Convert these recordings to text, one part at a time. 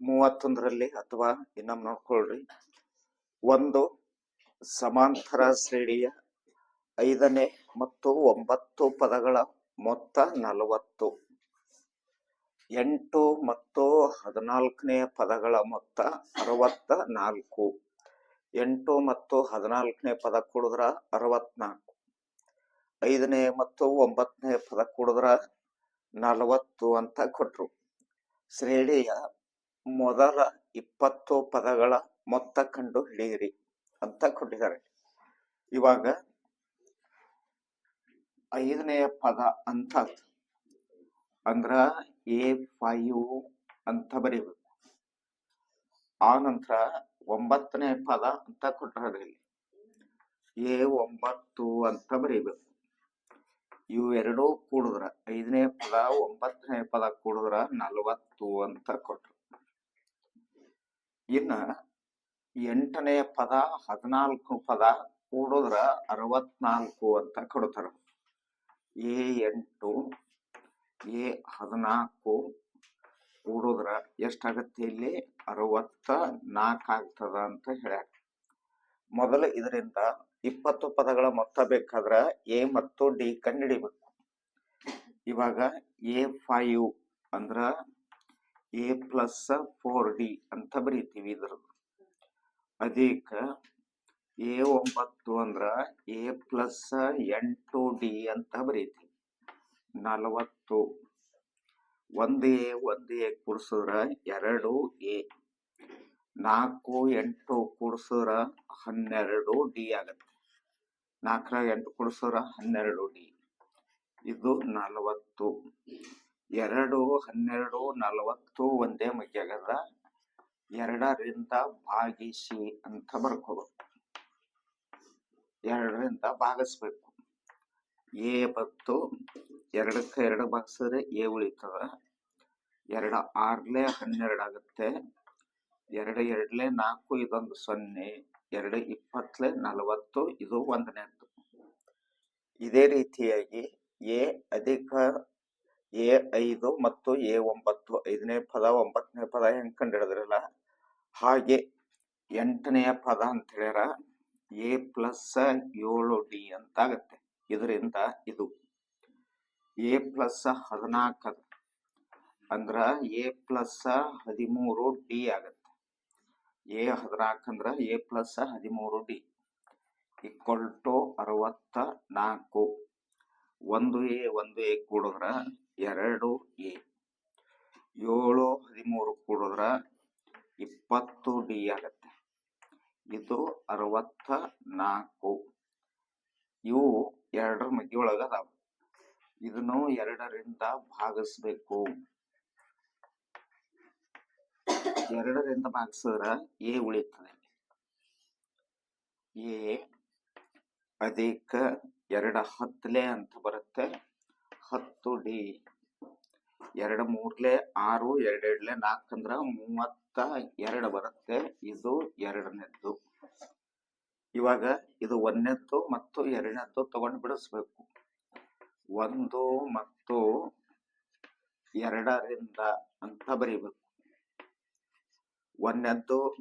ಮೂವತ್ತೊಂದರಲ್ಲಿ ಅಥವಾ ಇನ್ನೊಮ್ಮೆ ನೋಡ್ಕೊಳ್ರಿ. ಒಂದು ಸಮಾಂತರ ಶ್ರೇಣಿಯ ಐದನೇ ಮತ್ತು ಒಂಬತ್ತು ಪದಗಳ ಮೊತ್ತ ನಲವತ್ತು. ಎಂಟು ಮತ್ತು ಹದಿನಾಲ್ಕನೇ ಪದಗಳ ಮೊತ್ತ ಅರವತ್ತ ನಾಲ್ಕು. ಎಂಟು ಮತ್ತು ಹದಿನಾಲ್ಕನೇ ಪದ ಕೂಡಿದ್ರ ಅರವತ್ನಾಲ್ಕು. ಐದನೇ ಮತ್ತು ಒಂಬತ್ತನೇ ಪದ ಕೂಡಿದ್ರ ನಲವತ್ತು ಅಂತ ಕೊಟ್ರು. ಶ್ರೇಣಿಯ ಮೊದಲ ಇಪ್ಪತ್ತು ಪದಗಳ ಮೊತ್ತ ಕಂಡು ಹಿಡಿಯಿರಿ ಅಂತ ಕೊಟ್ಟಿದ್ದಾರೆ. ಇವಾಗ ಐದನೆಯ ಪದ ಅಂತ ಅಂದ್ರ ಎ ಫೈವ್ ಅಂತ ಬರೀಬೇಕು. ಆ ನಂತರ ಒಂಬತ್ತನೇ ಪದ ಅಂತ ಕೊಟ್ಟಿದ್ದಾರೆ ಇಲ್ಲಿ. ಎ ಒಂಬತ್ತು ಅಂತ ಬರೀಬೇಕು. ಇವು ಎರಡೂ ಕೂಡಿದ್ರ, ಐದನೇ ಪದ, ಒಂಬತ್ತನೇ ಪದ ಕೂಡಿದ್ರ ನಲವತ್ತು ಅಂತ ಕೊಟ್ರು. ಇನ್ನ ಎಂಟನೇ ಪದ, ಹದಿನಾಲ್ಕು ಪದ ಕೂಡಿದ್ರ ಅರವತ್ನಾಲ್ಕು ಅಂತ ಕೊಡ್ತಾರ. ಎ ಎಂಟು, ಎ ಹದಿನಾಲ್ಕು ಕೂಡಿದ್ರ ಎಷ್ಟಾಗತ್ತೆ ಇಲ್ಲಿ? ಅರವತ್ತ ನಾಲ್ಕು ಆಗ್ತದ ಅಂತ ಹೇಳ್ಯಾರ. ಮೊದಲು ಇದರಿಂದ ಇಪ್ಪತ್ತು ಪದಗಳ ಮೊತ್ತ ಬೇಕಾದ್ರ ಎ ಮತ್ತು ಡಿ ಕಂಡುಹಿಡಿಬೇಕು ಇವಾಗ ಎ ಫೈವ್ ಅಂದ್ರ ಎ ಪ್ಲಸ್ ಫೋರ್ ಡಿ ಅಂತ ಬರೀತೀವಿ ಇದ್ರದ್ದು. ಅದೇಕ ಎ ಒಂಬತ್ತು ಅಂದ್ರೆ ಎ ಪ್ಲಸ್ ಎಂಟು ಡಿ ಅಂತ ಬರೀತೀವಿ. ನಲವತ್ತು. ಒಂದು ಎ ಒಂದು ಎ ಕೂಡಿಸಿದ್ರ ಎರಡು ಎ ನಾಲ್ಕು, ಎಂಟು ಕೂಡಿಸಿದ್ರ ಹನ್ನೆರಡು ಡಿ ಆಗತ್ತೆ. ನಾಲ್ಕರ ಎಂಟು ಕೂಡಿಸಿದ್ರ ಹನ್ನೆರಡು ಡಿ ಇದು ನಲವತ್ತು. ಎರಡು, ಹನ್ನೆರಡು, ನಲವತ್ತು ಒಂದೇ ಮಗ್ಗಿ ಆಗದ ಎರಡರಿಂದ ಭಾಗಿಸಿ ಅಂತ ಬರ್ಕೋಬೇಕು. ಎರಡರಿಂದ ಭಾಗಿಸ್ಬೇಕು. ಎ ಬತ್ತು, ಎರಡಕ್ಕೆ ಎರಡು ಭಾಗಿಸಿದ್ರೆ ಎ ಉಳಿತದ. ಎರಡು ಆರ್ಲೆ ಹನ್ನೆರಡು ಆಗುತ್ತೆ. ಎರಡು ಎರಡ್ಲೆ ನಾಲ್ಕು, ಇದೊಂದು ಸೊನ್ನೆ. ಎರಡು ಇಪ್ಪತ್ತಲೆ ನಲವತ್ತು, ಇದು ಒಂದನೇದ್ದು ಇದೇ ರೀತಿಯಾಗಿ ಎ ಅಧಿಕ ಎ ಐದು ಮತ್ತು ಎ ಒಂಬತ್ತು, ಐದನೇ ಪದ, ಒಂಬತ್ತನೇ ಪದ ಹೆಂಗ್ ಕಂಡಿಡಿದ್ರಲ್ಲ? ಹಾಗೆ ಎಂಟನೆಯ ಪದ ಅಂತ ಹೇಳ್ಯಾರ. ಎ ಪ್ಲಸ್ ಏಳು ಡಿ ಅಂತ ಆಗತ್ತೆ ಇದರಿಂದ ಇದು. ಎ ಪ್ಲಸ್ ಹದಿನಾಲ್ಕು ಅಂದ್ರ ಎ ಪ್ಲಸ್ ಹದಿಮೂರು ಡಿ ಆಗತ್ತೆ. ಎ ಹದಿನಾಲ್ಕು ಅಂದ್ರ ಎ ಪ್ಲಸ್ ಹದಿಮೂರು ಡಿ. ಇಕ್ವಲ್ ಟು ಅರವತ್ತ ನಾಲ್ಕು ಒಂದು ಎ ಒಂದು ಎ ಕೂಡಿದ್ರ ಎರಡು ಎ. ಏಳು ಹದಿಮೂರು ಕೂಡಿದ್ರ ಇಪ್ಪತ್ತು ಡಿ ಆಗತ್ತೆ. ಇದು ಅರವತ್ತ ನಾಲ್ಕು. ಇವು ಎರಡರ ಮಧ್ಯ ಒಳಗ ಅದಾವ. ಇದನ್ನು ಎರಡರಿಂದ ಭಾಗಿಸ್ಬೇಕು. ಎರಡರಿಂದ ಭಾಗಿಸಿದ್ರ ಎ ಉಳಿತದೆ. ಎ ಅಧಿಕ ಎರಡ ಹತ್ತಲೆ ಅಂತ ಬರುತ್ತೆ. ಹತ್ತು ಡಿ. ಎರಡು ಮೂರ್ಲೆ ಆರು ಎರಡೆರಡ್ಲೆ ನಾಲ್ಕು ಅಂದ್ರ ಮೂವತ್ತ ಎರಡು ಬರುತ್ತೆ. ಇದು ಎರಡನೇದ್ದು. ಇವಾಗ ಇದು ಒಂದನೇದ್ದು ಮತ್ತು ಎರಡನೇದ್ದು ತಗೊಂಡು ಬಿಡಿಸ್ಬೇಕು. ಒಂದು ಮತ್ತು ಎರಡರಿಂದ ಅಂತ ಬರೀಬೇಕು. ಒಂದನೇದ್ದು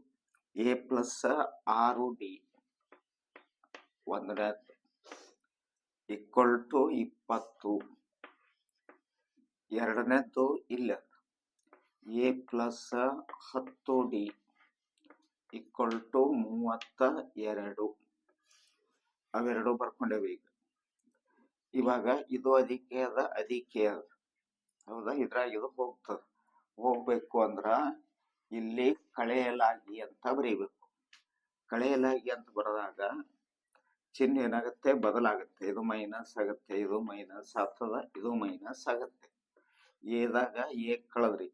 ಎ ಪ್ಲಸ್ ಆರು ಡಿ. ಒಂದನೇದ್ದು ಈಕ್ವಲ್ ಟು ಇಪ್ಪತ್ತು. ಎರಡನೇದ್ದು ಇಲ್ಲ. ಎ ಪ್ಲಸ್ ಹತ್ತು ಡಿ ಈಕ್ವಲ್ ಟು ಮೂವತ್ತ ಎರಡು. ಅವೆರಡು ಬರ್ಕೊಂಡೇವೆ ಈಗ. ಇವಾಗ ಇದು ಅಧಿಕೆ ಅದ ಅಧಿಕೆ ಅದ. ಹೌದಾ? ಇದ್ರಾಗ ಇದು ಹೋಗ್ತದ. ಹೋಗ್ಬೇಕು ಅಂದ್ರ ಇಲ್ಲಿ ಕಳೆಯಲಾಗಿ ಅಂತ ಬರೀಬೇಕು. ಕಳೆಯಲಾಗಿ ಅಂತ ಬರೆದಾಗ ಚಿಹ್ನೆ ಏನಾಗುತ್ತೆ? ಬದಲಾಗುತ್ತೆ. ಇದು ಮೈನಸ್ ಆಗುತ್ತೆ, ಇದು ಮೈನಸ್ ಆಗ್ತದ, ಇದು ಮೈನಸ್ ಆಗುತ್ತೆ. ಏದಾಗ ಎ ಕಳದ್ರಿ.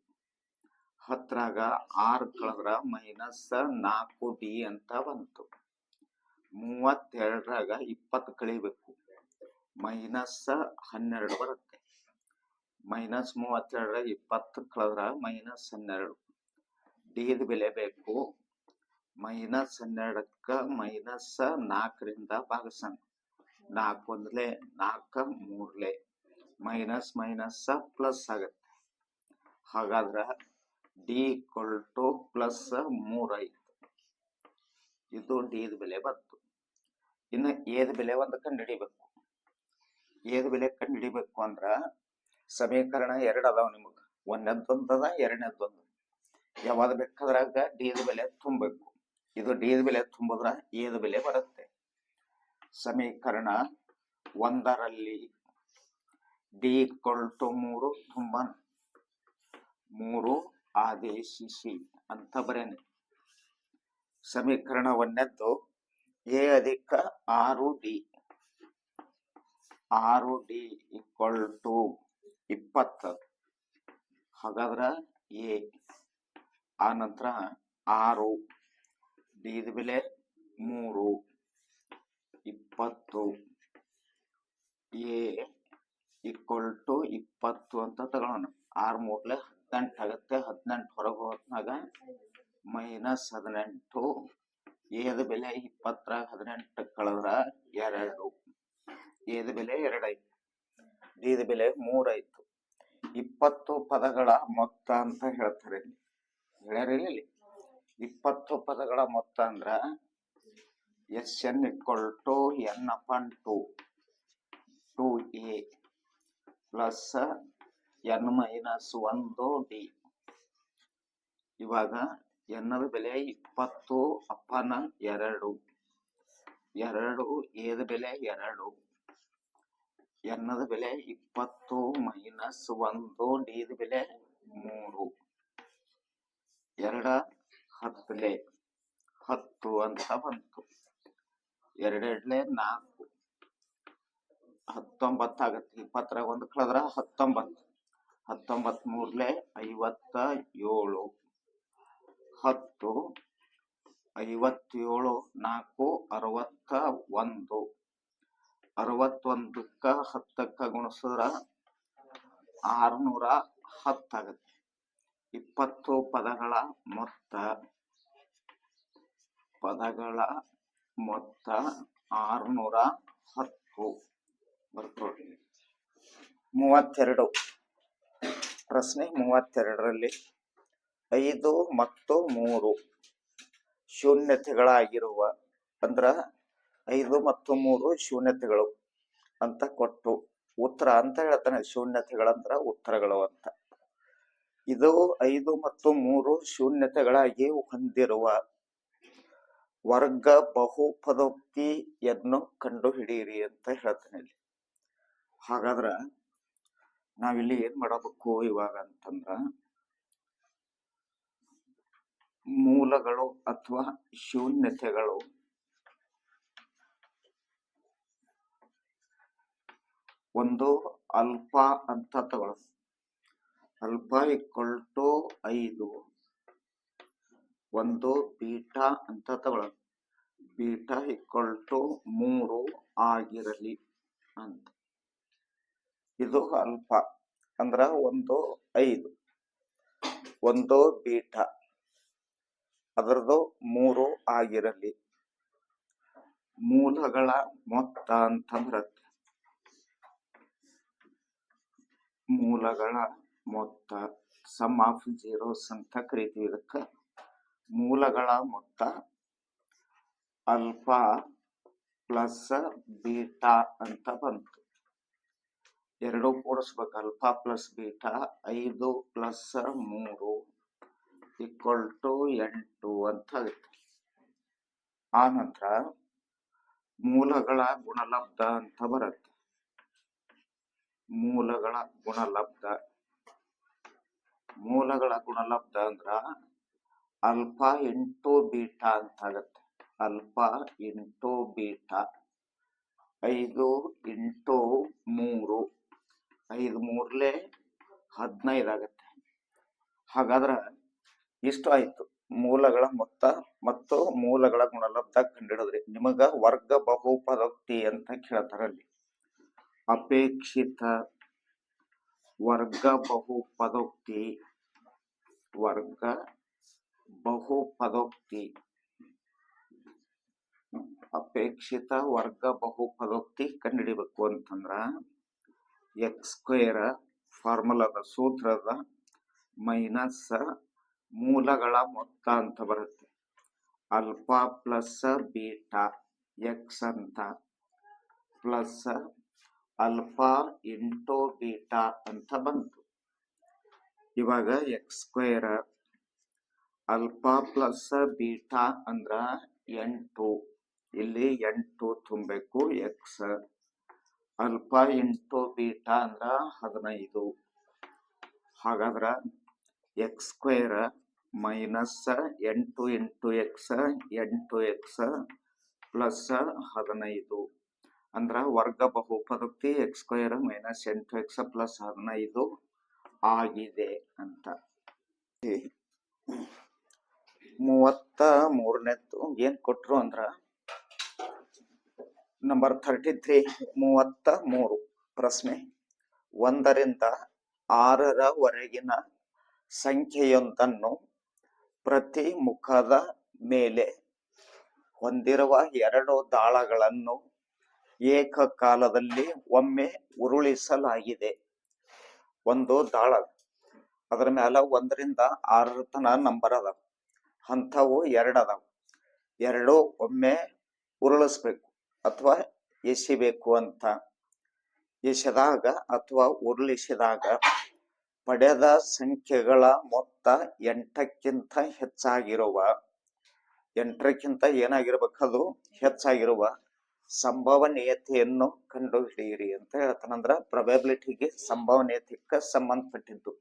ಹತ್ತರಾಗ ಆರ್ ಕಳದ್ರ ಮೈನಸ್ ನಾಲ್ಕು ಡಿ ಅಂತ ಬಂತು. ಮೂವತ್ತೆರಡರಾಗ ಇಪ್ಪತ್ತು ಕಳಿಬೇಕು. ಮೈನಸ್ ಹನ್ನೆರಡು ಬರುತ್ತೆ. ಮೈನಸ್ ಮೂವತ್ತೆರಡರಾಗ ಇಪ್ಪತ್ತು ಕಳೆದ್ರ ಮೈನಸ್ ಹನ್ನೆರಡು. ಡಿದ ಬೆಲೆ ಬೇಕು. ಮೈನಸ್ ಹನ್ನೆರಡಕ್ಕ ಮೈನಸ್ ನಾಲ್ಕರಿಂದ ಭಾಗಸಣ ನಾಲ್ಕು ಒಂದ್ಲೆ, ನಾಲ್ಕ ಮೂರ್ಲೆ. ಮೈನಸ್ ಮೈನಸ್ ಪ್ಲಸ್ ಆಗತ್ತೆ. ಹಾಗಾದ್ರೆ ಡಿ ಈಕ್ವಲ್ ಟು ಪ್ಲಸ್ ಮೂರ್ ಐದು ಇದು ಡಿದ ಬೆಲೆ ಬಂತು. ಇನ್ನು ಏದ ಬೆಲೆ ಒಂದು ಕಂಡು ಹಿಡಿಬೇಕು ಏದ ಬೆಲೆ ಕಂಡು ಹಿಡಿಬೇಕು ಅಂದ್ರ ಸಮೀಕರಣ ಎರಡು ಅದಾವ ನಿಮಗೆ. ಅದ ಎರಡನೇದೊಂದು. ಯಾವಾಗ ಬೇಕಾದ್ರಾಗ ಡಿದ ಬೆಲೆ ತುಂಬಬೇಕು. ಇದು ಡಿದ ಬೆಲೆ ತುಂಬಿದ್ರ ಏದ ಬೆಲೆ ಬರುತ್ತೆ. ಸಮೀಕರಣ ಒಂದರಲ್ಲಿ ಡಿ ಈಕ್ವಲ್ ಟು ಮೂರು ತುಂಬ ಮೂರು ಆದೇಶಿಸಿ ಅಂತ ಬರೇನೆ. ಸಮೀಕರಣವನ್ನೆದ್ದು ಎ ಅಧಿಕ ಆರು ಡಿ. ಆರು ಡಿ ಈಕ್ವಲ್ ಟು ಇಪ್ಪತ್ತು. ಹಾಗಾದ್ರೆ ಎ. ಆ ನಂತರ ಆರು. ಡಿದ ಬೆಲೆ ಮೂರು. ಇಪ್ಪತ್ತು. ಎ ಈಕ್ವಲ್ ಟು ಇಪ್ಪತ್ತು ಅಂತ ತಗೊಳ್ಳೋಣ ಆರು ಮೂರ್ಲೆ ಹದಿನೆಂಟು ಆಗುತ್ತೆ, ಹದಿನೆಂಟು ಹೊರಗೆ ಹೋದ್ನಾಗ ಮೈನಸ್ ಹದಿನೆಂಟು. ಏದ ಬೆಲೆ ಇಪ್ಪತ್ತರಾಗ ಹದಿನೆಂಟು ಕಳೆದ್ರ ಎರಡು. ಏದ ಬೆಲೆ ಎರಡಾಯ್ತು ಡಿದ ಬೆಲೆ ಮೂರಾಯ್ತು ಇಪ್ಪತ್ತು ಪದಗಳ ಮೊತ್ತ ಅಂತ ಹೇಳ್ತಾರೆ. ಹೇಳ್ಯಾರಿಲ್ಲ ಇಲ್ಲಿ? ಇಪ್ಪತ್ತು ಪದಗಳ ಮೊತ್ತ ಅಂದ್ರ S N equal to N upon two. Two A. Plus N minus ಒಂದು ಡಿ. ಇವಾಗ ಎನ್ನದ ಬೆಲೆ ಇಪ್ಪತ್ತು, ಅಪ್ಪನ ಎರಡು. ಎರಡು ಏದ ಬೆಲೆ ಎರಡು. ಎನ್ನದ ಬೆಲೆ ಇಪ್ಪತ್ತು, ಮೈನಸ್ ಒಂದು ಡಿದ ಬೆಲೆ ಮೂರು. ಎರಡ ಹತ್ತಲೆ. ಹತ್ತು ಅಂತ ಬಂತು. ಎರಡೆರಡ್ಲೆ ನಾಲ್ಕು. ಹತ್ತೊಂಬತ್ತು ಆಗತ್ತೆ ಇಪ್ಪತ್ತರಾಗ ಒಂದು ಕಳೆದ್ರ ಹತ್ತೊಂಬತ್ತು. ಹತ್ತೊಂಬತ್ ಮೂರ್ಲೆ ಐವತ್ತ ಏಳು ಹತ್ತು, ಐವತ್ತೇಳು, ನಾಲ್ಕು ಅರವತ್ತ ಒಂದು ಅರವತ್ತೊಂದಕ್ಕ ಹತ್ತಕ್ಕ ಗುಣಿಸಿದ್ರ ಆರುನೂರ ಹತ್ತಾಗತ್ತೆ. ಇಪ್ಪತ್ತು ಪದಗಳ ಮೊತ್ತ ಪದಗಳ ಮೊತ್ತ ಆರ್ನೂರ ಹತ್ತು. ಮೂವತ್ತೆರಡು. ಪ್ರಶ್ನೆ ಮೂವತ್ತೆರಡರಲ್ಲಿ ಐದು ಮತ್ತು ಮೂರು ಶೂನ್ಯತೆಗಳಾಗಿರುವ ಅಂದ್ರ ಐದು ಮತ್ತು ಮೂರು ಶೂನ್ಯತೆಗಳು ಅಂತ ಕೊಟ್ಟು ಉತ್ತರ ಅಂತ ಹೇಳ್ತಾನೆ ಶೂನ್ಯತೆಗಳಂದ್ರ ಉತ್ತರಗಳು ಅಂತ. ಇದು ಐದು ಮತ್ತು ಮೂರು ಶೂನ್ಯತೆಗಳಾಗಿ ಹೊಂದಿರುವ ವರ್ಗ ಬಹುಪದೋಕ್ತಿಯನ್ನು ಕಂಡುಹಿಡಿಯಿರಿ ಅಂತ ಹೇಳ್ತಾನೆ ಇಲ್ಲಿ. ಹಾಗಾದ್ರ ನಾವಿಲ್ಲಿ ಏನ್ ಮಾಡಬೇಕು ಇವಾಗ ಅಂತಂದ್ರ ಮೂಲಗಳು ಅಥವಾ ಶೂನ್ಯತೆಗಳು. ಒಂದು ಅಲ್ಪ ಅಂತ ತಗೊಳ, ಅಲ್ಪ ಈಕ್ವಲ್ ಟು ಐದು. ಒಂದು ಬೀಟಾ ಅಂತ ತಗೊಳ, ಬೀಟಾ ಈಕ್ವಲ್ ಟು ಮೂರು ಆಗಿರಲಿ ಅಂತ. ಇದು ಅಲ್ಪ ಅಂದ್ರ ಒಂದು ಐದು. ಒಂದು ಬೀಟ ಅದರದು ಮೂರು ಆಗಿರಲಿ. ಮೂಲಗಳ ಮೊತ್ತ ಅಂತಂದ್ರ ಮೂಲಗಳ ಮೊತ್ತ. ಸಮ್ ಆಫ್ ಜೀರೋಸ್ ಅಂತ ಕರಿತೀವಿ ಇದಕ್ಕ. ಮೂಲಗಳ ಮೊತ್ತ ಅಲ್ಫಾ ಪ್ಲಸ್ ಬೀಟಾ ಅಂತ ಬಂತು. ಎರಡು ಕೂಡಿಸ್ಬೇಕು ಅಲ್ಫಾ ಪ್ಲಸ್ ಬೀಟಾ, ಐದು ಪ್ಲಸ್ ಮೂರು ಈಕ್ವಲ್ ಟು ಎಂಟು ಅಂತ ಆಗುತ್ತೆ ಆ ನಂತರ ಮೂಲಗಳ ಗುಣಲಬ್ಧ ಅಂತ ಬರುತ್ತೆ. ಮೂಲಗಳ ಗುಣಲಬ್ಧ. ಮೂಲಗಳ ಗುಣಲಬ್ಧ ಅಂದ್ರ ಅಲ್ಫಾ ಇಂಟು ಬೀಟಾ ಅಂತ ಆಗತ್ತೆ. ಅಲ್ಫಾ ಇಂಟು ಬೀಟಾ, ಐದು ಇಂಟು ಮೂರು ಐದು ಮೂರ್ಲೆ ಹದಿನೈದು ಆಗುತ್ತೆ. ಹಾಗಾದ್ರೆ ಇಷ್ಟು ಆಯ್ತು. ಮೂಲಗಳ ಮೊತ್ತ ಮತ್ತು ಮೂಲಗಳ ಗುಣಲಬ್ಧ ಕಂಡಿಡಿದ್ರಿ. ನಿಮಗ ವರ್ಗ ಬಹುಪದೋಕ್ತಿ ಅಂತ ಕೇಳ್ತಾರ ಅಲ್ಲಿ. ಅಪೇಕ್ಷಿತ ವರ್ಗ ಬಹುಪದೋಕ್ತಿ ವರ್ಗ ಬಹುಪದೋಕ್ತಿ, ಅಪೇಕ್ಷಿತ ವರ್ಗ ಬಹುಪದೋಕ್ತಿ ಕಂಡುಹಿಡಿಬೇಕು ಅಂತಂದ್ರ ಎಕ್ಸ್ ಸ್ಕ್ವೇರ್ ಫಾರ್ಮುಲಾದ ಸೂತ್ರದ ಮೈನಸ್ ಮೂಲಗಳ ಮೊತ್ತ ಅಂತ ಬರುತ್ತೆ. ಅಲ್ಫಾ ಪ್ಲಸ್ ಬೀಟಾ ಎಕ್ಸ್ ಅಂತ. ಪ್ಲಸ್ ಅಲ್ಫಾ ಇಂಟು ಬೀಟಾ ಅಂತ ಬಂತು. ಇವಾಗ X square alpha plus beta ಅಂದ್ರ ಎಂಟು. ಇಲ್ಲಿ ಎಂಟು ತುಂಬಬೇಕು ಎಕ್ಸ್. ಅಲ್ಫಾ ಇಂಟು ಬೀಟಾ ಅಂದ್ರ ಹದಿನೈದು. ಹಾಗಾದ್ರ ಎಕ್ಸ್ ಸ್ಕ್ವೇರ್ ಮೈನಸ್ ಎಂಟು ಇಂಟು ಎಕ್ಸ್ ಎಂಟು ಎಕ್ಸ್ ಪ್ಲಸ್ ಹದಿನೈದು. ಅಂದ್ರ ವರ್ಗ ಬಹುಪದಕ್ಕೆ ಎಕ್ಸ್ ಸ್ಕ್ವೇರ್ ಮೈನಸ್ ಎಂಟು ಎಕ್ಸ್ ಪ್ಲಸ್ ಹದಿನೈದು ಆಗಿದೆ ಅಂತ. ಮೂವತ್ತ ಮೂರನೇದ್ದು ಏನ್ ಕೊಟ್ರು ಅಂದ್ರ ನಂಬರ್ ಥರ್ಟಿ ತ್ರೀ ಮೂವತ್ತ ಮೂರು ಪ್ರಶ್ನೆ. ಒಂದರಿಂದ ಆರರವರೆಗಿನ ಸಂಖ್ಯೆಯೊಂದನ್ನು ಪ್ರತಿ ಮುಖದ ಮೇಲೆ ಹೊಂದಿರುವ ಎರಡು ದಾಳಗಳನ್ನು ಏಕಕಾಲದಲ್ಲಿ ಒಮ್ಮೆ ಉರುಳಿಸಲಾಗಿದೆ. ಒಂದು ದಾಳ. ಅದರ ಮ್ಯಾಲ ಒಂದರಿಂದ ಆರರ ತನ ನಂಬರ್ ಅದಾವ. ಅಂಥವು ಎರಡು ಅದಾವ ಎರಡು ಒಮ್ಮೆ ಉರುಳಿಸ್ಬೇಕು. ಅಥವಾ ಎಸಿಬೇಕು ಅಂತ ಎಸೆದಾಗ ಅಥವಾ ಉರುಳಿಸಿದಾಗ ಪಡೆದ ಸಂಖ್ಯೆಗಳ ಮೊತ್ತ ಎಂಟಕ್ಕಿಂತ ಹೆಚ್ಚಾಗಿರುವ, ಎಂಟರಕ್ಕಿಂತ ಏನಾಗಿರ್ಬೇಕದು? ಹೆಚ್ಚಾಗಿರುವ ಸಂಭವನೀಯತೆಯನ್ನು ಕಂಡುಹಿಡಿಯಿರಿ ಅಂತ ಹೇಳ್ತಾನಂದ್ರ ಪ್ರೊಬೆಬಿಲಿಟಿಗೆ ಸಂಭವನೀಯತೆಗೆ ಸಂಬಂಧಪಟ್ಟಿದ್ದು.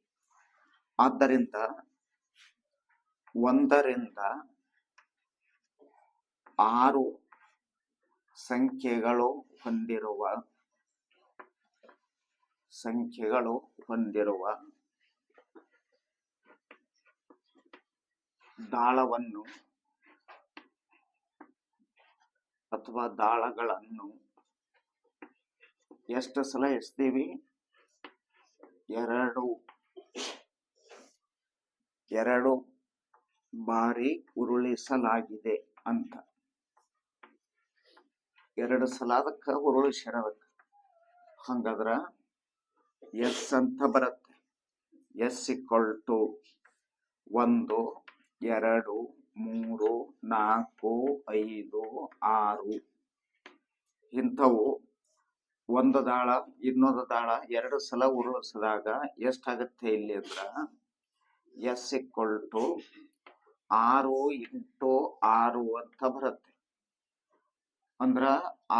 ಆದ್ದರಿಂದ ಒಂದರಿಂದ ಆರು ಸಂಖ್ಯೆಗಳು ಹೊಂದಿರುವ ಸಂಖ್ಯೆಗಳು ಹೊಂದಿರುವ ದಾಳವನ್ನು ಅಥವಾ ದಾಳಗಳನ್ನು ಎಷ್ಟು ಸಲ ಎಸ್ತೀವಿ? ಎರಡು. ಎರಡು ಬಾರಿ ಉರುಳಿಸಲಾಗಿದೆ ಅಂತ. ಎರಡು ಸಲ ಅದಕ್ಕ ಉರುಳಿಸಿರಬೇಕು ಹಂಗಾದ್ರ ಎಸ್ ಅಂತ ಬರುತ್ತೆ. ಎಸ್ ಇಕ್ವಲ್ ಟು ಒಂದು, ಎರಡು, ಮೂರು, ನಾಲ್ಕು, ಐದು, ಆರು. ಇಂಥವು ಒಂದು ದಾಳ, ಇನ್ನೊಂದು ದಾಳ, ಎರಡು ಸಲ ಉರುಳಿಸಿದಾಗ ಎಷ್ಟಾಗತ್ತೆ ಇಲ್ಲಿ ಅಂದ್ರ ಎಸ್ ಇಕ್ವಲ್ ಟು ಆರು ಇಂಟು ಆರು ಅಂತ ಬರುತ್ತೆ. ಅಂದ್ರ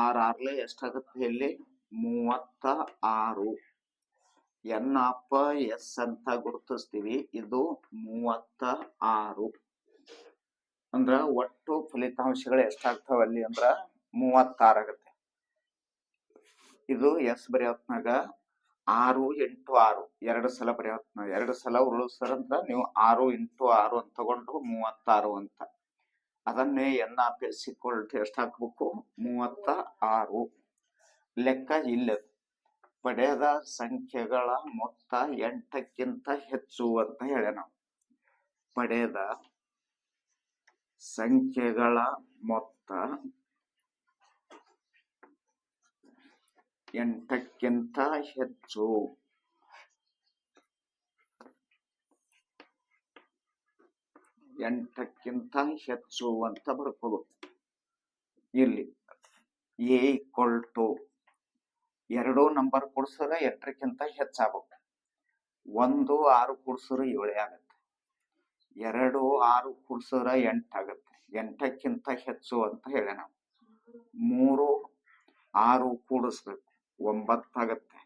ಆರ್ ಆರ್ಲೆ ಎಷ್ಟಾಗತ್ತೆ ಇಲ್ಲಿ ಮೂವತ್ತ ಆರು ಎನ್ ಆಫ್ ಎಸ್ ಅಂತ ಗುರುತಿಸ್ತೀವಿ. ಇದು ಮೂವತ್ತ ಆರು ಅಂದ್ರ ಒಟ್ಟು ಫಲಿತಾಂಶಗಳು ಎಷ್ಟಾಗ್ತಾವ ಅಲ್ಲಿ ಅಂದ್ರ ಮೂವತ್ತಾರಾಗತ್ತೆ ಇದು ಎಸ್ ಬರೆಯೋತ್ನಾಗ ಆರು ಎಂಟು ಆರು. ಎರಡು ಸಲ ಬರೆಯೋತ್ನಾಗ. ಎರಡು ಸಲ ಉರುಳಿಸ್ತಾರಂದ್ರ ನೀವು ಆರು ಇಂಟು ಆರು ಅಂತ ತಗೊಂಡ್ರು ಮೂವತ್ತಾರು ಅಂತ. ಅದನ್ನೇ ಎನ್ ಆಫ್ ಎಸ್ ಹಾಕ್ಬೇಕು ಮೂವತ್ತ ಆರು ಲೆಕ್ಕ ಇಲ್ಲ. ಪಡೆದ ಸಂಖ್ಯೆಗಳ ಮೊತ್ತ ಎಂಟಕ್ಕಿಂತ ಹೆಚ್ಚು ಅಂತ ಹೇಳಿ ನಾವು ಪಡೆದ ಸಂಖ್ಯೆಗಳ ಮೊತ್ತ ಎಂಟಕ್ಕಿಂತ ಹೆಚ್ಚು. ಎಂಟಕ್ಕಿಂತ ಹೆಚ್ಚು ಅಂತ ಬರ್ಕೋದು ಇಲ್ಲಿ ಎ ಈಕ್ವಲ್ ಟು ಎರಡು ನಂಬರ್ ಕೂಡ್ಸಿದ್ರೆ ಎಂಟಕ್ಕಿಂತ ಹೆಚ್ಚಾಗಬೇಕು ಒಂದು ಆರು ಕೂಡ್ಸಿದ್ರೆ ಏಳೇ ಆಗುತ್ತೆ. ಎರಡು ಆರು ಕೂಡ್ಸಿದ್ರೆ ಎಂಟಾಗತ್ತೆ ಎಂಟಕ್ಕಿಂತ ಹೆಚ್ಚು ಅಂತ ಹೇಳಿ ನಾವು. ಮೂರು ಆರು ಕೂಡಿಸ್ಬೇಕು. ಒಂಬತ್ತಾಗತ್ತೆ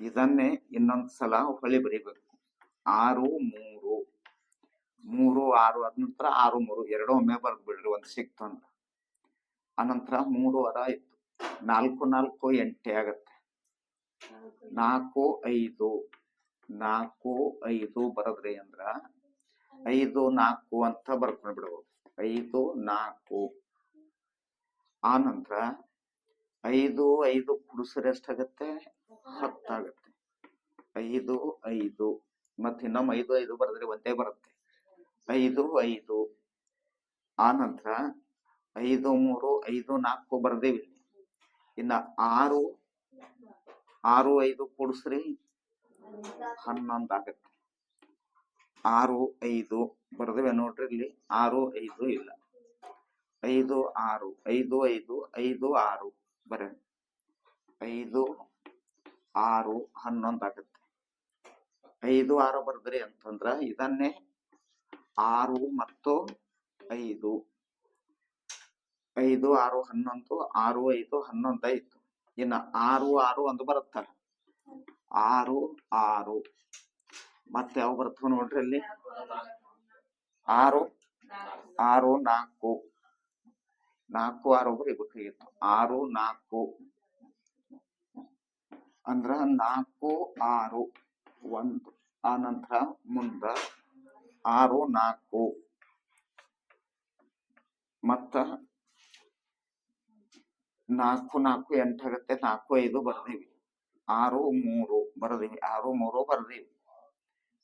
ಇದನ್ನೇ ಇನ್ನೊಂದ್ಸಲ ಹೊಳಿ ಬರಿಬೇಕು. ಆರು ಮೂರು. ಮೂರು, ಆರು ಅದ ನಂತರ ಆರು, ಮೂರು, ಎರಡು ಒಮ್ಮೆ ಬರ್ದು ಬಿಡ್ರಿ ಒಂದು ಸಿಕ್ತು ಅಂತ ಅನಂತರ ಮೂರು ಅದ ನಾಲ್ಕು ನಾಲ್ಕು, ಎಂಟೆ ಆಗತ್ತೆ. ನಾಲ್ಕು, ಐದು ನಾಲ್ಕು, ಐದು ಬರದ್ರಿ ಅಂದ್ರ ಐದು, ನಾಲ್ಕು ಅಂತ ಬರ್ಕೊಂಡು ಬಿಡ್ಬೋದು. ಐದು, ನಾಲ್ಕು. ಆ ನಂತರ ಐದು ಐದು ಕುಡಿಸ್ರೆ ಎಷ್ಟಾಗತ್ತೆ ಹತ್ತಾಗತ್ತೆ ಐದು ಐದು. ಮತ್ತೆ ಇನ್ನೊಮ್ಮೆ ಐದು ಐದು ಬರೆದ್ರೆ ಒಂದೇ ಬರುತ್ತೆ. ಐದು ಐದು. ಆ ನಂತರ ಐದು, ಮೂರು, ಐದು, ನಾಲ್ಕು ಬರ್ದೇವಿ. ಇನ್ನ ಆರು ಆರು, ಐದು ಕೂಡಿಸ್ರಿ. ಹನ್ನೊಂದು ಆಗತ್ತೆ. ಆರು, ಐದು ಬರ್ದೇವೆ ನೋಡ್ರಿ ಇಲ್ಲಿ. ಆರು, ಐದು ಇಲ್ಲ. ಐದು, ಆರು, ಐದು ಐದು ಐದು, ಆರು ಬರ. ಐದು, ಆರು, ಹನ್ನೊಂದು ಆಗತ್ತೆ. ಐದು, ಆರು ಬರ್ದ್ರಿ ಅಂತಂದ್ರ ಇದನ್ನೇ ಆರು ಮತ್ತು ಐದು. ಐದು, ಆರು, ಹನ್ನೊಂದು, ಆರು, ಐದು, ಹನ್ನೊಂದು ಐದು. ಇನ್ನ ಆರು ಆರು ಒಂದು ಬರುತ್ತಲ್ಲ ಆರು ಆರು. ಮತ್ತೆ ಯಾವ ಬರ್ತವ ನೋಡ್ರಿ ಅಲ್ಲಿ. ಆರು ಆರು, ನಾಲ್ಕು. ನಾಲ್ಕು, ಆರು ಬರೀಬೇಕಾಗಿತ್ತು ಆರು, ನಾಲ್ಕು. ಅಂದ್ರ ನಾಲ್ಕು, ಆರು. ಒಂದು. ಆ ನಂತರ ಮುಂದ ಆರು, ನಾಲ್ಕು. ಮತ್ತ ನಾಲ್ಕು ನಾಲ್ಕು ಎಂಟಾಗತ್ತೆ ನಾಲ್ಕು, ಐದು ಬರ್ದೀವಿ. ಆರು, ಮೂರು ಬರ್ದೀವಿ. ಆರು, ಮೂರು ಬರ್ದೀವಿ.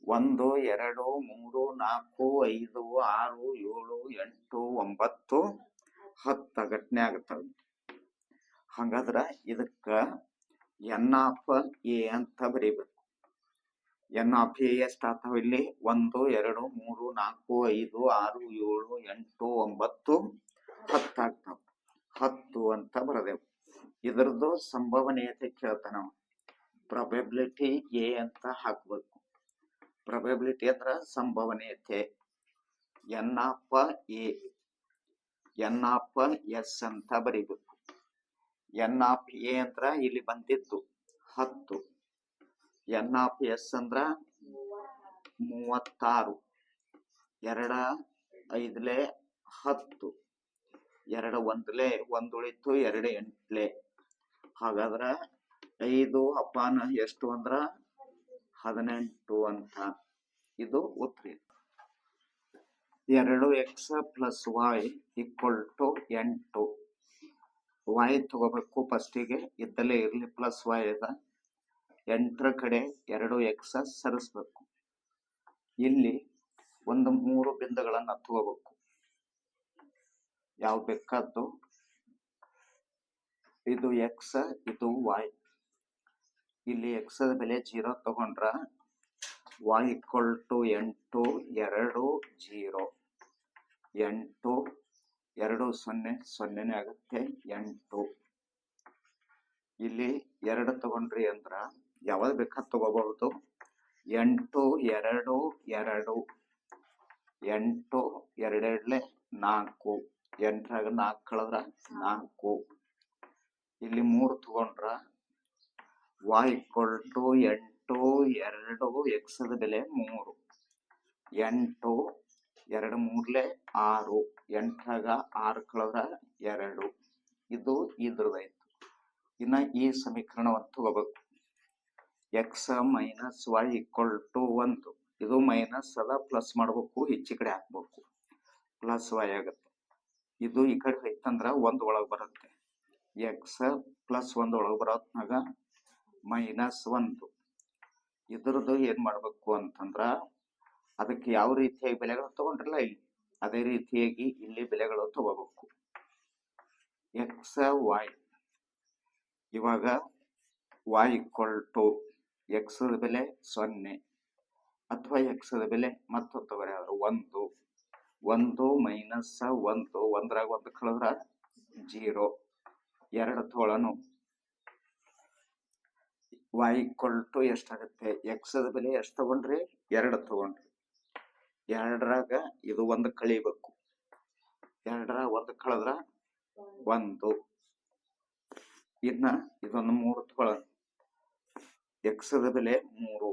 ಒಂದು, ಎರಡು, ಮೂರು, ನಾಲ್ಕು, ಐದು, ಆರು, ಏಳು, ಎಂಟು, ಒಂಬತ್ತು, ಹತ್ತು ಘಟನೆ ಆಗತ್ತವೆ ಹಂಗಾದ್ರ ಇದಕ್ಕ ಎನ್ ಆಫ್ ಎ ಅಂತ ಬರೀಬೇಕು. ಎನ್ ಆಫ್ ಎ ಎಷ್ಟ್ ಆಗ್ತಾವ ಇಲ್ಲಿ ಒಂದು, ಎರಡು, ಮೂರು, ನಾಲ್ಕು, ಐದು, ಆರು, ಏಳು, ಎಂಟು, ಒಂಬತ್ತು, ಹತ್ತು ಆಗ್ತಾವ. ಹತ್ತು ಅಂತ ಬರದೇವು. ಇದ್ರದ್ದು ಸಂಭವನೀಯತೆ ಕೇಳ್ತಾನ ಪ್ರೊಬೆಬಿಲಿಟಿ ಎ ಅಂತ ಹಾಕ್ಬೇಕು. ಪ್ರೊಬೆಬಿಲಿಟಿ ಅಂದ್ರ ಸಂಭವನೀಯತೆ. N of A, N of S ಅಂತ ಬರೀಬೇಕು. ಎನ್ ಆಫ್ ಎ ಅಂದ್ರ ಇಲ್ಲಿ ಬಂದಿತ್ತು ಹತ್ತು. ಎನ್ ಆಫ್ ಎಸ್ ಅಂದ್ರ ಮೂವತ್ತಾರು. ಎರಡ ಐದ್ಲೆ ಹತ್ತು. ಎರಡು ಒಂದ್ಲೆ ಒಂದು ಉಳಿತು ಎರಡು ಎಂಟ್ಲೆ. ಹಾಗಾದ್ರ ಐದು ಅಪಾನ ಎಷ್ಟು ಅಂದ್ರ ಹದಿನೆಂಟು ಅಂತ. ಇದು ಉತ್ತರ ಎರಡು X plus Y equal to ಎಂಟು. ವೈ ತಗೋಬೇಕು ಫಸ್ಟಿಗೆ, ಇದ್ದಲ್ಲೇ ಇರ್ಲಿ, ಪ್ಲಸ್ ವೈ ಅದ. ಎಂಟರ ಕಡೆ ಎರಡು ಎಕ್ಸ್ ಸರಿಸ್ಬೇಕು. ಇಲ್ಲಿ ಒಂದು ಮೂರು ಬಿಂದುಗಳನ್ನ ತಗೋಬೇಕು. ಯಾವ ಬೇಕಾದ್ದು? ಇದು ಎಕ್ಸ, ಇದು ವಾಯ್ ಇಲ್ಲಿ ಎಕ್ಸ್ ಬೆಲೆ ಜೀರೋ ತಗೊಂಡ್ರ ವಾಯ್ ಈಕ್ವಲ್ ಟು ಎಂಟು, ಎರಡು, ಜೀರೋ. ಎಂಟು, ಎರಡು ಸೊನ್ನೆ, ಸೊನ್ನೆನೇ ಆಗುತ್ತೆ ಎಂಟು. ಇಲ್ಲಿ ಎರಡು ತಗೊಂಡ್ರಿ ಅಂದ್ರ ಯಾವ್ದು ಬೇಕಾದ್ ತಗೋಬಹುದು ಎಂಟು, ಎರಡು ಎರಡು, ಎಂಟು, ಎರಡೆರಡ್ಲೆ ನಾಲ್ಕು, ಎಂಟರಾಗ ನಾಲ್ಕು ಕಳೆದ್ರ ನಾಲ್ಕು. ಇಲ್ಲಿ ಮೂರು ತಗೊಂಡ್ರ ವಾಯ್ ಟು ಎಂಟು, ಎರಡು ಎಕ್ಸ್ ಬೆಲೆ ಮೂರು. ಎಂಟು, ಎರಡು ಮೂರ್ಲೆ ಆರು. ಎಂಟರಾಗ ಆರು ಕಳೆದ್ರ ಎರಡು. ಇದು ಇದ್ರದಾಯ್ತು. ಇನ್ನ ಈ ಸಮೀಕರಣವನ್ನು ತಗೋಬೇಕು. X minus Y equal to ಒಂದು ಇದು ಮೈನಸ್ ಅದ ಪ್ಲಸ್ ಮಾಡ್ಬೇಕು, ಹೆಚ್ಚಿ ಕಡೆ ಹಾಕ್ಬೇಕು. ಪ್ಲಸ್ ವೈ ಆಗುತ್ತೆ. ಇದು ಈ ಕಡೆ ಐತಂದ್ರ ಒಂದು ಒಳಗೆ ಬರುತ್ತೆ. ಎಕ್ಸ್ ಪ್ಲಸ್ ಒಂದು ಒಳಗೆ ಬರೋತ್ನಾಗ ಮೈನಸ್ ಒಂದು ಇದ್ರದ್ದು ಏನ್ ಮಾಡ್ಬೇಕು ಅಂತಂದ್ರ ಅದಕ್ಕೆ ಯಾವ ರೀತಿಯಾಗಿ ಬೆಲೆಗಳು ತಗೊಂಡ್ರಲ್ಲ ಇಲ್ಲಿ? ಅದೇ ರೀತಿಯಾಗಿ ಇಲ್ಲಿ ಬೆಲೆಗಳು ತಗೋಬೇಕು. ಎಕ್ಸ್ ವೈ ಇವಾಗ ವೈ ಈಕ್ವಲ್ ಟು ಎಕ್ಸ್ ಬೆಲೆ ಸೊನ್ನೆ ಅಥವಾ ಎಕ್ಸ್ ಬೆಲೆ ಮತ್ತೊಂದು ತೊಗರೆ ಆದ್ರೆ ಒಂದು. ಒಂದು ಮೈನಸ್ ಒಂದು, ಒಂದ್ರಾಗ ಒಂದು ಕಳೆದ್ರ ಜೀರೋ ಎರಡು ತೋಳನು y ಈಕ್ವಲ್ ಟು ಎಷ್ಟಾಗುತ್ತೆ? ಎಕ್ಸ್ ಬೆಲೆ ಎಷ್ಟು ತಗೊಂಡ್ರಿ? ಎರಡು ತಗೊಂಡ್ರಿ. ಎರಡರಾಗ ಇದು ಒಂದು ಕಳಿಬೇಕು. ಎರಡರ ಒಂದು ಕಳೆದ್ರ ಒಂದು. ಇನ್ನ ಇದೊಂದು ಮೂರು ತಗೊಳ ಎಕ್ಸ್ ಬೆಲೆ ಮೂರು.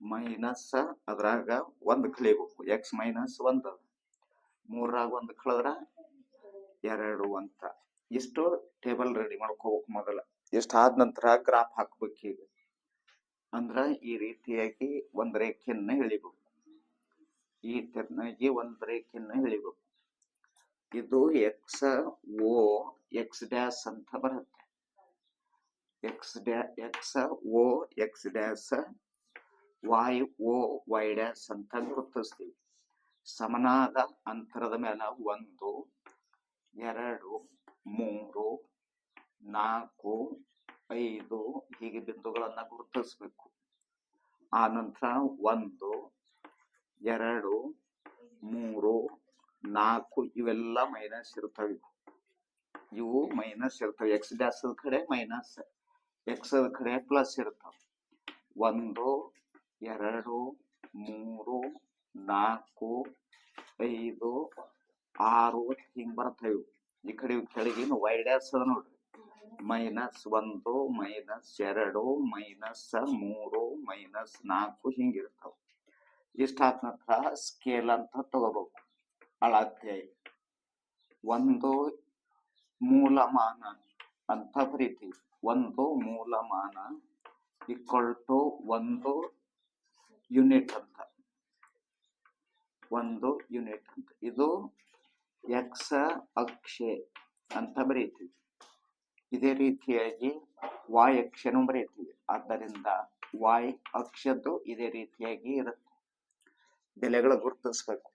ಮೈನಸ್ ಅದ್ರಾಗ ಒಂದು ಕಳಿಬೇಕು ಎಕ್ಸ್ ಮೈನಸ್ ಒಂದು. ಮೂರಾಗ ಒಂದು ಕಳೆದ್ರ ಎರಡು ಅಂತ. ಇಷ್ಟು ಟೇಬಲ್ ರೆಡಿ ಮಾಡ್ಕೋಬೇಕು ಮೊದಲ. ಇಷ್ಟ ಆದ ನಂತರ ಗ್ರಾಫ್ ಹಾಕ್ಬೇಕು ಈಗ. ಅಂದ್ರ ಈ ರೀತಿಯಾಗಿ ಒಂದು ರೇಖೆಯನ್ನ ಎಳಿಬೇಕು. ಈ ತೆರನಾಗಿ ಒಂದು ರೇಖೆಯನ್ನ ಎಳಿಬೇಕು. ಇದು ಎಕ್ಸ್ ಓ ಎಕ್ಸ್ ಡ್ಯಾಸ್ ಅಂತ ಬರುತ್ತೆ. X dash X O X dash Y O Y dash ಅಂತ ಗುರುತಿಸ್ತೀವಿ. ಸಮನಾದ ಅಂತರದ ಮೇಲೆ ಒಂದು, ಎರಡು, ಮೂರು, ನಾಲ್ಕು, ಐದು ಹೀಗೆ ಬಿಂದುಗಳನ್ನ ಗುರುತಿಸ್ಬೇಕು. ಆ ನಂತರ ಒಂದು, ಎರಡು, ಮೂರು, ನಾಲ್ಕು ಇವೆಲ್ಲ ಮೈನಸ್ ಇರ್ತವೆ. ಇವು. ಮೈನಸ್ ಇರ್ತವೆ. ಎಕ್ಸ್ ಡ್ಯಾಸದ ಕಡೆ ಮೈನಸ್ ಎಕ್ಸ್ ಕಡೆ ಪ್ಲಸ್ ಇರ್ತಾವ ಒಂದು ಎರಡು ಮೂರು ನಾಲ್ಕು ಐದು ಆರು ಹಿಂಗ್ ಬರ್ತವೆ. ಈ ಕಡೆ ಕೆಳಗಿನ ವೈ ಡ್ಯಾಸ್ ಅದ ನೋಡ್ರಿ ಮೈನಸ್ ಒಂದು ಮೈನಸ್ ಎರಡು ಮೈನಸ್ ಮೂರು ಮೈನಸ್ ನಾಲ್ಕು ಹಿಂಗಿರ್ತಾವ ಇಷ್ಟಾದ ನಂತರ ಸ್ಕೇಲ್ ಅಂತ ತಗೋಬೇಕು ಅಳತೆ ಒಂದು ಮೂಲಮಾನ ಅಂತ ಬರೀತೀವಿ ಒಂದು ಮೂಲಮಾನ ಈಕ್ವಲ್ ಟು ಒಂದು ಯೂನಿಟ್ ಅಂತ. ಒಂದು ಯೂನಿಟ್ ಅಂತ. ಇದು ಎಕ್ಸ ಅಕ್ಷೆ ಅಂತ ಬರೀತೀವಿ. ಇದೇ ರೀತಿಯಾಗಿ ವಾಯ್ ಅಕ್ಷನು ಬರೀತೀವಿ. ಆದ್ದರಿಂದ ವಾಯ್ ಅಕ್ಷದ್ದು ಇದೇ ರೀತಿಯಾಗಿ ಇರುತ್ತೆ. ಬೆಲೆಗಳು ಗುರುತಿಸ್ಬೇಕು.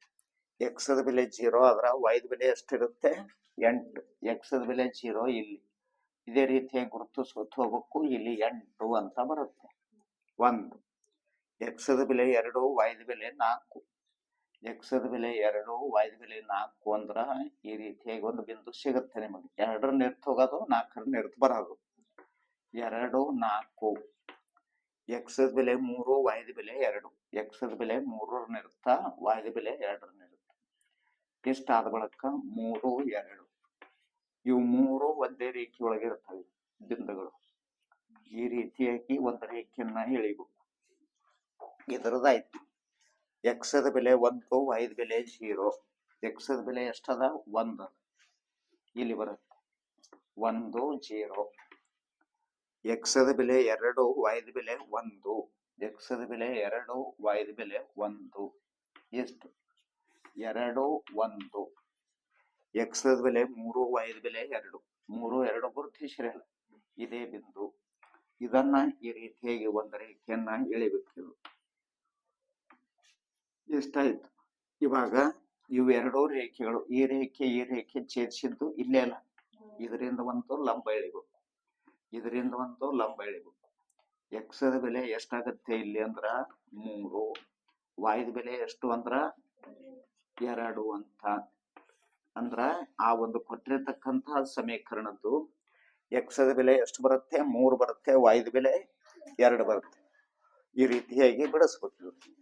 ಎಕ್ಸದ ಬೆಲೆ ಜೀರೋ ಆದ್ರೆ ವೈದ ಬೆಲೆ ಎಷ್ಟಿರುತ್ತೆ? ಎಂಟು. ಎಕ್ಸದ ಬೆಲೆ ಜೀರೋ ಇಲ್ಲಿ. ಇದೇ ರೀತಿಯಾಗಿ ಗುರುತಿಸ್ಕೊತ ಹೋಗಬೇಕು. ಇಲ್ಲಿ ಎಂಟು ಅಂತ ಬರುತ್ತೆ. ಒಂದು, ಎಕ್ಸದ ಬೆಲೆ ಎರಡು, ವಾಯ್ದ ಬೆಲೆ ನಾಲ್ಕು. ಎಕ್ಸದ ಬೆಲೆ ಎರಡು, ವಾಯ್ದ ಬೆಲೆ ನಾಲ್ಕು ಅಂದ್ರ ಈ ರೀತಿಯಾಗಿ ಒಂದು ಬಿಂದು ಸಿಗುತ್ತೆ ನಿಮಗೆ. ಎರಡರ ನಿರ್ತ ಹೋಗೋದು ನಾಲ್ಕರ ನಿರ್ತ ಬರೋದು. ಎರಡು, ನಾಲ್ಕು. ಎಕ್ಸದ ಬೆಲೆ ಮೂರು, ವಾಯ್ದ ಬೆಲೆ ಎರಡು. ಎಕ್ಸದ ಬೆಲೆ ಮೂರರ ನಿರುತ್ತ ವಾಯ್ದ ಬೆಲೆ ಎರಡರ ನಿರುತ್ತ ಇಷ್ಟಾದ ಬಳಕ ಮೂರು, ಎರಡು. ಇವು ಮೂರು ಒಂದೇ ರೇಖೆಯೊಳಗೆ ಇರ್ತವೆ ಬಿಂದುಗಳು. ಈ ರೀತಿಯಾಗಿ ಒಂದು ರೇಖೆಯನ್ನ ಎಳಿಬೇಕು ಇದರದಾಯ್ತು. ಎಕ್ಸದ ಬೆಲೆ ಒಂದು ವೈದ ಬೆಲೆ ಜೀರೋ ಎಕ್ಸದ ಬೆಲೆ ಎಷ್ಟದ? ಒಂದು. ಇಲ್ಲಿ ಬರುತ್ತೆ. ಒಂದು ಜೀರೋ ಎಕ್ಸದ ಬೆಲೆ ಎರಡು ವೈದ ಬೆಲೆ ಒಂದು. ಎಕ್ಸದ ಬೆಲೆ ಎರಡು ವೈದ ಬೆಲೆ ಒಂದು. ಎಷ್ಟು? ಎರಡು, ಒಂದು. ಎಕ್ಸದ ಬೆಲೆ ಮೂರು ವೈದ ಬೆಲೆ ಎರಡು. ಮೂರು, ಎರಡು ಗುರುತಿಸಿರಲ್ಲ ಇದೇ ಬಿಂದು. ಇದನ್ನ ಈ ರೀತಿಯಾಗಿ ಒಂದು ರೇಖೆಯನ್ನ ಎಳಿಬೇಕು ಇಷ್ಟಾಯ್ತು ಇವಾಗ ಇವೆರಡೂ ರೇಖೆಗಳು ಈ ರೇಖೆ ಈ ರೇಖೆ ಛೇದಿಸಿದ್ದು ಇಲ್ಲೇ ಅಲ್ಲ. ಇದರಿಂದ ಒಂದು ಲಂಬ ಎಳಿಬೇಕು. ಇದರಿಂದ ಒಂದು ಲಂಬ ಎಳಿಬೇಕು. ಎಕ್ಸದ ಬೆಲೆ ಎಷ್ಟಾಗತ್ತೆ ಇಲ್ಲಿ ಅಂದ್ರ ಮೂರು. ವಾಯ್ದ ಬೆಲೆ ಎಷ್ಟು ಅಂದ್ರ? ಎರಡು ಅಂತ. ಅಂದ್ರ ಆ ಒಂದು ಕೊಟ್ಟಿರತಕ್ಕಂತಹ ಸಮೀಕರಣದ್ದು ಎಕ್ಸದ ಬೆಲೆ ಎಷ್ಟು ಬರುತ್ತೆ? ಮೂರು ಬರುತ್ತೆ ವಾಯ್ದ ಬೆಲೆ ಎರಡು ಬರುತ್ತೆ. ಈ ರೀತಿಯಾಗಿ ಬಿಡಿಸ್ಬೇಕು?